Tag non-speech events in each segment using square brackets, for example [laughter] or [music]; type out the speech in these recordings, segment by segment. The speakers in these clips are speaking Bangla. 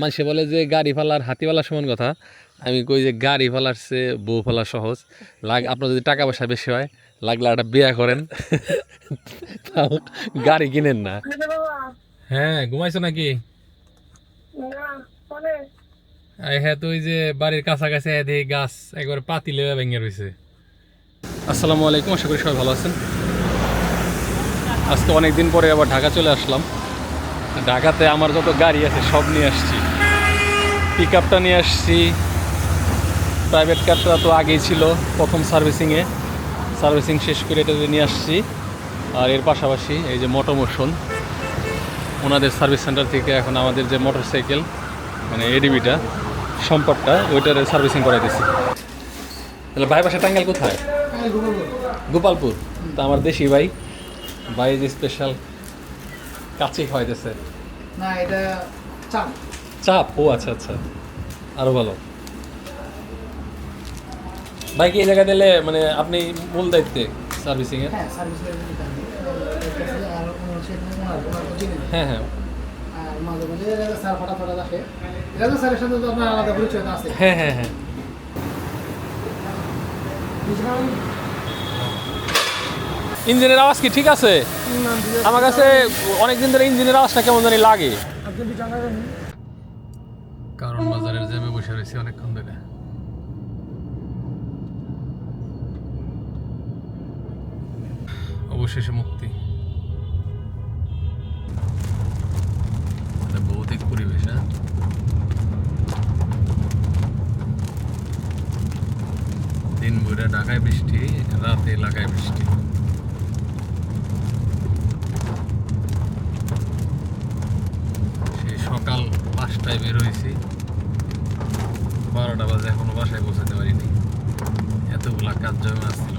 মানুষে বলে যে গাড়ি ফালার, হাতি ফালার সমান কথা। আমি কই যে গাড়ি ফালার সে বউ ফালা সহজ। লাগ, আপনার যদি টাকা পয়সা বেশি হয়, লাগলে একটা বিয়া করেন। তাও গাড়ি কিনেন না। হ্যাঁ ঘুমাইছো নাকি? হ্যাঁ তুই যে বাড়ির কাছাকাছি দেখি গাছ একবারে পাতিলে ভেঙে রয়েছে আসসালামু আলাইকুম, আশা করি সবাই ভালো আছেন। আজকে অনেক দিন পরে আবার ঢাকা চলে আসলাম। ঢাকাতে আমার যত গাড়ি আছে, সব নিয়ে আসছি। পিক আপটা নিয়ে আসছি। প্রাইভেট কারটা তো আগেই ছিল প্রথম সার্ভিসিংয়ে সার্ভিসিং শেষ করে এটা নিয়ে আসছি। আর এর পাশাপাশি এই যে মোটোমোশন ওনাদের সার্ভিস সেন্টার থেকে এখন আমাদের যে মোটর সাইকেল মানে এডিবিটা সম্পদটা, ওইটার সার্ভিসিং করাইতেছি তাহলে ভাই বাসা টাঙ্গাইল কোথায়? গোপালপুর। তা আমার দেশি ভাই ভাই স্পেশাল কাছে খাওয়াইতেছে না এটা চাপ। চাপ? ও আচ্ছা আচ্ছা। আরও ভালো। ভাই কি এই জায়গায় দিলে মানে আপনি মূল দায়িত্বে সার্ভিসিং এর? হ্যাঁ সার্ভিস। হ্যাঁ হ্যাঁ। মাঝে মাঝে স্যার ফটা ফটা দেখে এটা তো স্যারের সাথে তো আপনার আলাদা পরিচয় আছে। হ্যাঁ হ্যাঁ হ্যাঁ। বুঝলাম ইঞ্জিনের আওয়াজ কি ঠিক আছে? আমার কাছে অনেক দিন ধরে ইঞ্জিনের আওয়াজটা কেমন জানি লাগে। কারণ বাজারের জ্যামে বসে রয়েছি অনেকক্ষণ ধরে। অবশেষে মুক্তি। ভৌতিক পরিবেশ হ্যাঁ? দিন ভরে ঢাকায় বৃষ্টি, রাতে এলাকায় বৃষ্টি। পাঁচটায় বের হয়েছি বারোটা বাজে এখনও বাসায় পৌঁছাতে পারিনি। এতগুলা কাজ জমে আসছিল।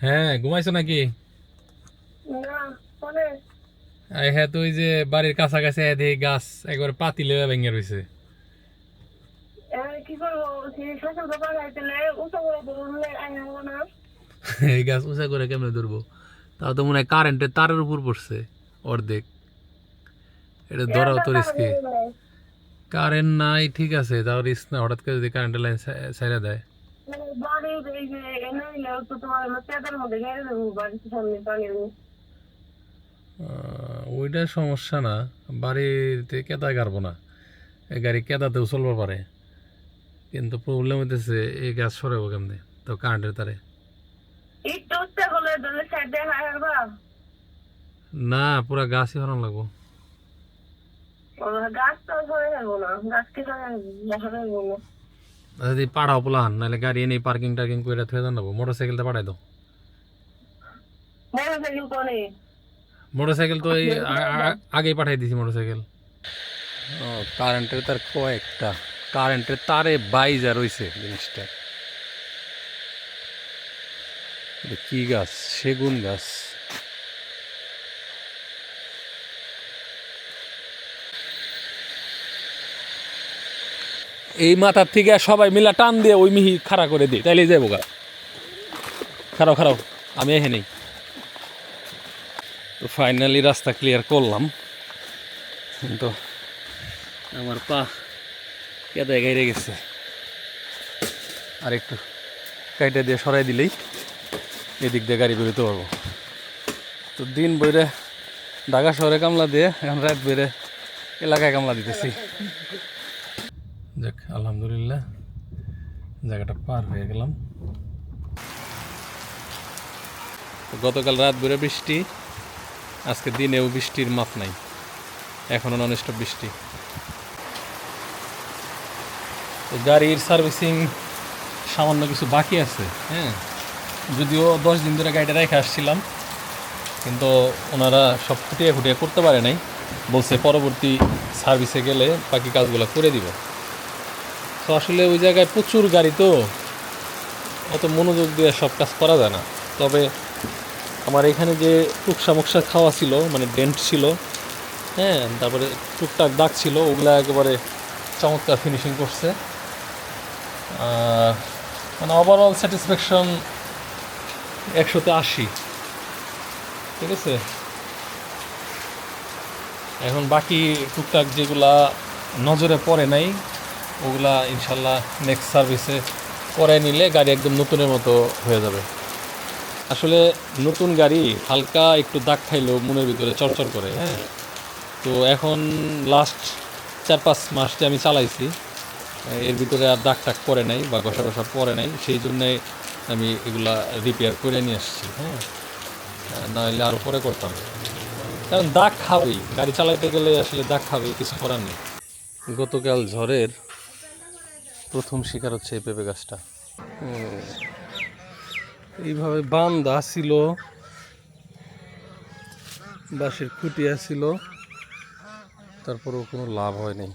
হ্যাঁ ঘুমাইছো নাকি? হ্যাঁ তুই যে বাড়ির কাছাকাছি দেখি গাছ পাতি পাতিলে ভেঙে রয়েছে। [laughs] এই গাছ উঁচা করে কেমনে ধরবো? তাও তো মনে হয় কারেন্টের তারের উপর পড়ছে অর্ধেক। এটা ধরাও তো রিস্কি কারেন্ট নাই ঠিক আছে তাও রিস্ক না হঠাৎ করে যদি কারেন্টের লাইন ছাইরা দেয়। মানে ওইটা সমস্যা না বাড়িতে কেদা গাড়বো না। এই গাড়ি কেদাতেও চলবো পারে। কিন্তু প্রবলেম হইতেছে এই গাছ সরাবো কেমনে? তো কারেন্টের তারে। না পুরা গাছই হরান লাগবো। গাছ তো ধরে যাব না গাছ কি ধরে ধরে যাব না যদি পাড়াও পোলাহান নাহলে গাড়ি এনে পার্কিং টার্কিং করে থুয়ে জানাব মোটর সাইকেলটা পাঠাই দাও তো এই আগেই পাঠাই দিছি মোটরসাইকেল। ও কারেন্টের তার কয়েকটা। কারেন্টের তারে বাইজা রইছে জিনিসটা। কি গাছ? সেগুন গাছ। এই মাথার থেকে সবাই মিলা টান দিয়ে ওই মিহি খাড়া করে দিই, তাইলে যাব গা। খারাও খারাও আমি এখানেই তো ফাইনালি রাস্তা ক্লিয়ার করলাম। কিন্তু আমার পা কেদায় গাইরে গেছে। আর একটু কাইটা দিয়ে সরাই দিলেই এদিক দিয়ে গাড়ি বেরোতে পারব। তো দিন বইরে ঢাকা শহরে কামলা দিয়ে এখন রাত বেড়ে এলাকায় কামলা দিতেছি। যাক, আলহামদুলিল্লাহ, জায়গাটা পার হয়ে গেলাম। গতকাল রাত বেড়ে বৃষ্টি, আজকে দিনেও বৃষ্টির মাপ নাই। এখনও নন বৃষ্টি। গাড়ির সার্ভিসিং সামান্য কিছু বাকি আছে হ্যাঁ? যদিও দশ দিন ধরে গাড়িটা রেখে আসছিলাম, কিন্তু ওনারা সব ফুটিয়ে ফুটিয়ে করতে পারে নাই। বলছে পরবর্তী সার্ভিসে গেলে বাকি কাজগুলো করে দিব। তো আসলে ওই জায়গায় প্রচুর গাড়ি তো, অত মনোযোগ দিয়ে সব কাজ করা যায় না। তবে আমার এখানে যে টুকসা মুকসা খাওয়া ছিল মানে ডেন্ট ছিল হ্যাঁ তারপরে টুকটাক দাগ ছিল, ওগুলা একেবারে চমৎকার ফিনিশিং করছে। মানে ওভারঅল স্যাটিসফ্যাকশন একশোতে আশি, ঠিক আছে? এখন বাকি টুকটাক যেগুলা নজরে পড়ে নাই ওগুলা ইনশাল্লাহ নেক্সট সার্ভিসে করে নিলে গাড়ি একদম নতুনের মতো হয়ে যাবে। আসলে নতুন গাড়ি হালকা একটু দাগ খাইলেও মনের ভিতরে চরচর করে হ্যাঁ? তো এখন লাস্ট চার পাঁচ মাস যে আমি চালাইছি, এর ভিতরে আর দাগ টাগ পরে নাই বা ঘষা ঘষা পরে নাই, সেই জন্যে আমি এগুলা রিপেয়ার করে নিয়ে আসছি হ্যাঁ? নাহলে আরও পরে করতাম। কারণ দাগ খাবেই, গাড়ি চালাইতে গেলে আসলে দাগ খাবে, কিছু করার নেই। গতকাল ঝড়ের প্রথম শিকার হচ্ছে এই পেঁপে গাছটা। এইভাবে বান্দা ছিল, বাঁশের খুঁটিয়া ছিল তারপরেও কোনো লাভ হয় নাই।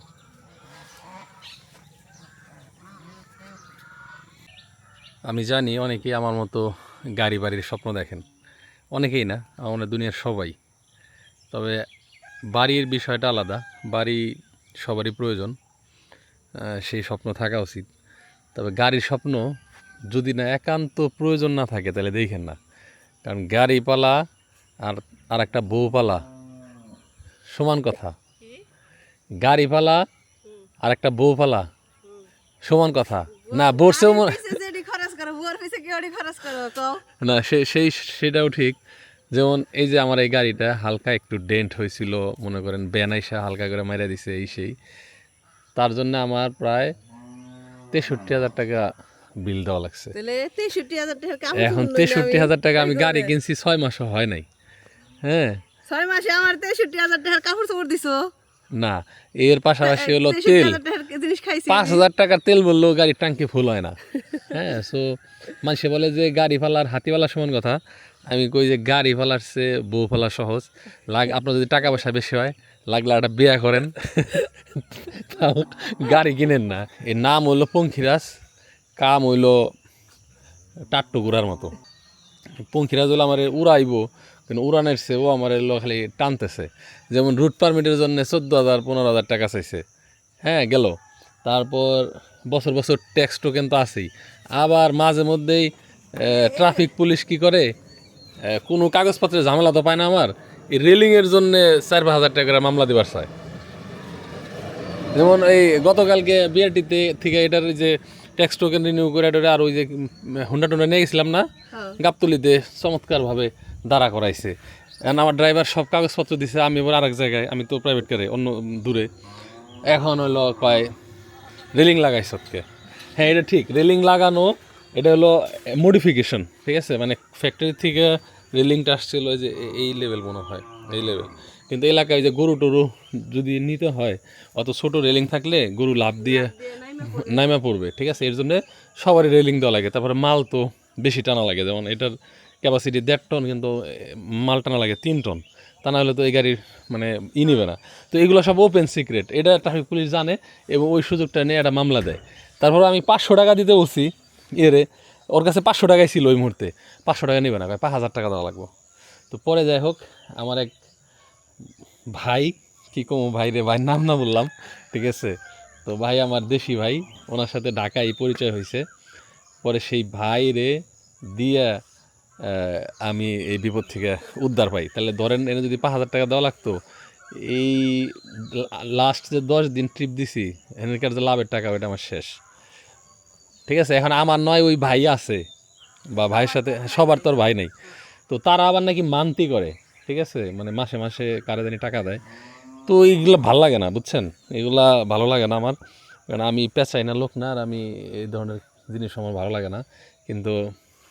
আমি জানি অনেকেই আমার মতো গাড়ি বাড়ির স্বপ্ন দেখেন। অনেকেই না, আমাদের দুনিয়ার সবাই। তবে বাড়ির বিষয়টা আলাদা, বাড়ি সবারই প্রয়োজন। সেই স্বপ্ন থাকা উচিত। তবে গাড়ির স্বপ্ন যদি না একান্ত প্রয়োজন না থাকে তাহলে দেখেন না। কারণ গাড়ি পালা আর আর একটা বউ পালা সমান কথা। গাড়ি পালা আর একটা বউ পালা সমান কথা না বসেও মনে না সে সেই সেটাও ঠিক। যেমন এই যে আমার এই গাড়িটা হালকা একটু ডেন্ট হয়েছিল মনে করেন বেনাইসা হালকা করে মাইরা দিছে এই সেই। তার জন্য আমার প্রায় তেষট্টি হাজার টাকা বিল দেওয়া লাগছে। তাহলে 63000 টাকা কাম এখন তেষট্টি হাজার টাকা আমি গাড়ি কিনছি ছয় মাসও হয় নাই। হ্যাঁ? ছয় মাসে আমার 63000 টাকার কাপড় চোপড় দিছো? না এর পাশাপাশি হলো তেল। পাঁচ হাজার টাকার তেল বললেও গাড়ির টাঙ্কি ফুল হয় না। হ্যাঁ সো মানুষে বলে যে গাড়ি ফালার হাতি ফালার সমান কথা। আমি কই যে গাড়ি ফালার সে বউ ফালা সহজ। লাগ আপনার যদি টাকা পয়সা বেশি হয় লাগলে একটা বিয়া করেন। গাড়ি কিনেন না। এর নাম হইল পঙ্খিরাজ, কাম হইল টাট্টুকুরার মতো। পঙ্খিরাজ হলো আমার উড়াইবো, কিন্তু উড়ানের সে ও আমার খালি টানতেছে। যেমন রুট পারমিটের জন্য চোদ্দ হাজার পনেরো হাজার টাকা চাইছে। হ্যাঁ গেল। তারপর বছর বছর ট্যাক্স টোকেন তো আছেই। আবার মাঝে মধ্যেই ট্রাফিক পুলিশ কি করে? কোনো কাগজপত্রের ঝামেলা তো পায় না আমার। এই রেলিংয়ের জন্য চার পাঁচ হাজার টাকা মামলা দিবার চায় যেমন এই গতকালকে বিআরটিতে থেকে এটার যে ট্যাক্স টোকেন রিনিউ করে এটারে আর ওই যে হুন্ডা টুন্ডা নিয়ে গেছিলাম না? হ্যাঁ। গাবতলিতে চমৎকারভাবে দাঁড়া করাইছে। আমার ড্রাইভার সব কাগজপত্র দিছে আমি এবার আরেক জায়গায় আমি তো প্রাইভেট কারে অন্য দূরে। এখন হলো কয় রেলিং লাগাই সবকে হ্যাঁ এটা ঠিক রেলিং লাগানো এটা হলো মডিফিকেশন ঠিক আছে? মানে ফ্যাক্টরি থেকে রেলিংটা আসছিল যে এই লেভেল মনে হয়, এই লেভেল কিন্তু এলাকায় যে গরু টরু যদি নিতে হয়, অত ছোট রেলিং থাকলে গরু লাভ দিয়ে নাইমা পড়বে, ঠিক আছে? এর জন্য সবারই রেলিং দেওয়া লাগে। তারপরে মাল তো বেশি টানা লাগে, যেমন এটার ক্যাপাসিটি দেড় টন, কিন্তু মাল টানা লাগে তিন টন। তা না হলে তো এই গাড়ির মানে ই নিবে না। তো এগুলো সব ওপেন সিক্রেট এটা ট্রাফিক পুলিশ জানে এবং ওই সুযোগটা নিয়ে একটা মামলা দেয়। তারপর আমি পাঁচশো টাকা দিতে বলছি, এরে ওর কাছে পাঁচশো টাকাই ছিল ওই মুহূর্তে। পাঁচশো টাকা নেবে না ভাই পাঁচ হাজার টাকা দেওয়া লাগবো। তো পরে যাই হোক, আমার এক ভাই, কি কমো ভাই রে ভাই, নাম না বললাম, ঠিক আছে? তো ভাই আমার দেশি ভাই, ওনার সাথে ঢাকায় পরিচয় হয়েছে। পরে সেই ভাই রে দিয়া আমি এই বিপদ থেকে উদ্ধার পাই। তাহলে ধরেন এনে যদি পাঁচ হাজার টাকা দেওয়া লাগতো, এই লাস্ট যে দশ দিন ট্রিপ দিছি, এখানকার যে লাভের টাকা, ওইটা আমার শেষ। ঠিক আছে? এখন আমার নয়, ওই ভাই আছে বা ভাইয়ের সাথে, সবার তো আর ভাই নেই। তো তারা আবার নাকি মান্তি করে, ঠিক আছে? মানে মাসে মাসে কারে জানি টাকা দেয়। তো এইগুলো ভালো লাগে না, বুঝছেন? এগুলা ভালো লাগে না আমার। কারণ আমি পেঁচাই না, লোক না, আর আমি এই ধরনের জিনিস আমার ভালো লাগে না। কিন্তু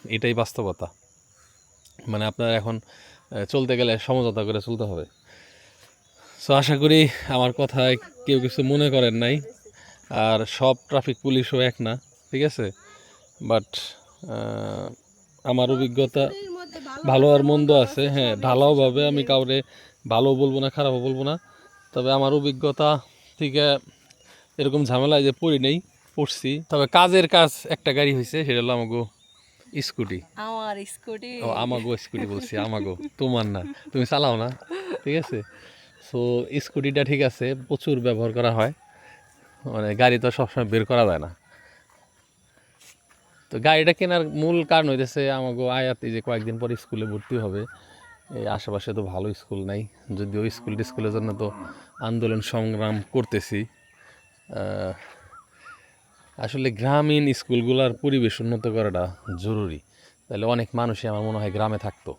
এটাই বাস্তবতা। মানে আপনার এখন চলতে গেলে সমঝোতা করে চলতে হবে। সো আশা করি আমার কথায় কেউ কিছু মনে করেন নাই। আর সব ট্রাফিক পুলিশও এক না। ঠিক আছে? বাট আমার অভিজ্ঞতা ভালো আর মন্দ আছে হ্যাঁ ঢালাওভাবে আমি কাউরে ভালো বলব না খারাপও বলব না। তবে আমার অভিজ্ঞতা থেকে এরকম ঝামেলায় যে পড়ি নেই পড়ছি। তবে কাজের কাজ একটা গাড়ি হয়েছে সেটা হলো আমাগো স্কুটি। আমার স্কুটি। ও আমাগো স্কুটি বলছি আমাগো তোমার না তুমি চালাও না ঠিক আছে? সো স্কুটিটা ঠিক আছে প্রচুর ব্যবহার করা হয়। মানে গাড়ি তো সবসময় বের করা যায় না। তো গাড়িটা কেনার মূল কারণ হইতেছে আমাকে আয়াতে যে কয়েকদিন পর স্কুলে ভর্তি হবে। এই আশেপাশে তো ভালো স্কুল নাই, যদিও স্কুল টিস্কুলের জন্য তো আন্দোলন সংগ্রাম করতেছি। আসলে গ্রামীণ স্কুলগুলোর পরিবেশ উন্নত করাটা জরুরি। তাহলে অনেক মানুষই আমার মনে হয় গ্রামে থাকতো।